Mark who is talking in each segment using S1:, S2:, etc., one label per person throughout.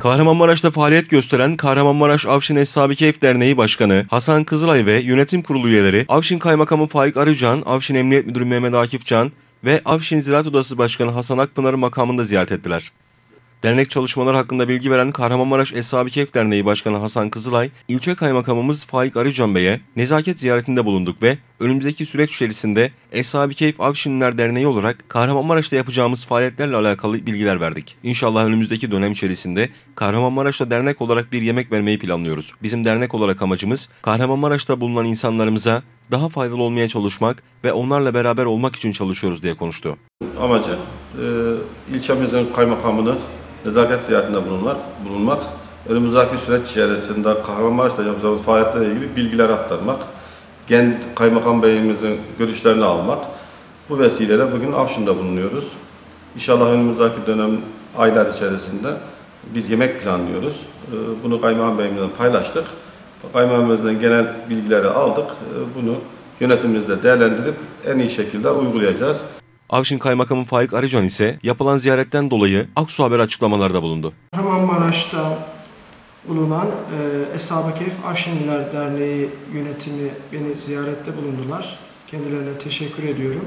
S1: Kahramanmaraş'ta faaliyet gösteren Kahramanmaraş Avşin Eshab-ı Derneği Başkanı Hasan Kızılay ve yönetim kurulu üyeleri Avşin Kaymakamı Faik Arıcan, Avşin Emniyet Müdürü Mehmet Akif Can ve Avşin Ziraat Odası Başkanı Hasan Akpınar'ı makamında ziyaret ettiler. Dernek çalışmaları hakkında bilgi veren Kahramanmaraş Eshab-ı Keyf Derneği Başkanı Hasan Kızılay, ilçe kaymakamımız Faik Arıcan Bey'e nezaket ziyaretinde bulunduk ve önümüzdeki süreç içerisinde Eshab-ı Keyf Avşinler Derneği olarak Kahramanmaraş'ta yapacağımız faaliyetlerle alakalı bilgiler verdik. İnşallah önümüzdeki dönem içerisinde Kahramanmaraş'ta dernek olarak bir yemek vermeyi planlıyoruz. Bizim dernek olarak amacımız Kahramanmaraş'ta bulunan insanlarımıza daha faydalı olmaya çalışmak ve onlarla beraber olmak için çalışıyoruz diye konuştu.
S2: amacı e, ilçemizin kaymakamını nezaket ziyaretinde bulunmak, bulunmak önümüzdeki süreç içerisinde Kahramanmaraş'ta yapacağımız faaliyetlerle ilgili bilgiler aktarmak, gen kaymakam beyimizin görüşlerini almak. Bu vesileyle bugün Afşin'de bulunuyoruz. İnşallah önümüzdeki dönem aylar içerisinde bir yemek planlıyoruz. E, Bunu kaymakam beyimizle paylaştık. Kaymakamımızdan genel bilgileri aldık. E, Bunu yönetimimizde değerlendirip en iyi şekilde uygulayacağız.
S1: Avşin Kaymakamı Faik Arıcan ise yapılan ziyaretten dolayı Aksu Haber açıklamalarda bulundu.
S3: Kahramanmaraş'ta bulunan e, Eshab-ı Keyf Avşinliler Derneği yönetimi beni ziyarette bulundular. Kendilerine teşekkür ediyorum.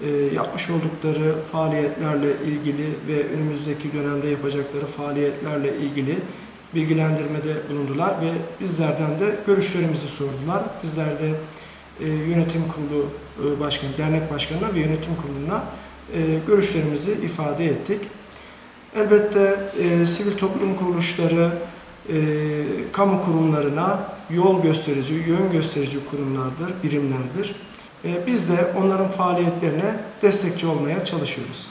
S3: E, yapmış oldukları faaliyetlerle ilgili ve önümüzdeki dönemde yapacakları faaliyetlerle ilgili bilgilendirmede bulundular ve bizlerden de görüşlerimizi sordular. Bizler de e, yönetim kurulu e, başkanı, dernek başkanına ve yönetim kuruluna e, görüşlerimizi ifade ettik. Elbette e, sivil toplum kuruluşları, e, kamu kurumlarına yol gösterici, yön gösterici kurumlardır, birimlerdir. E, biz de onların faaliyetlerine destekçi olmaya çalışıyoruz.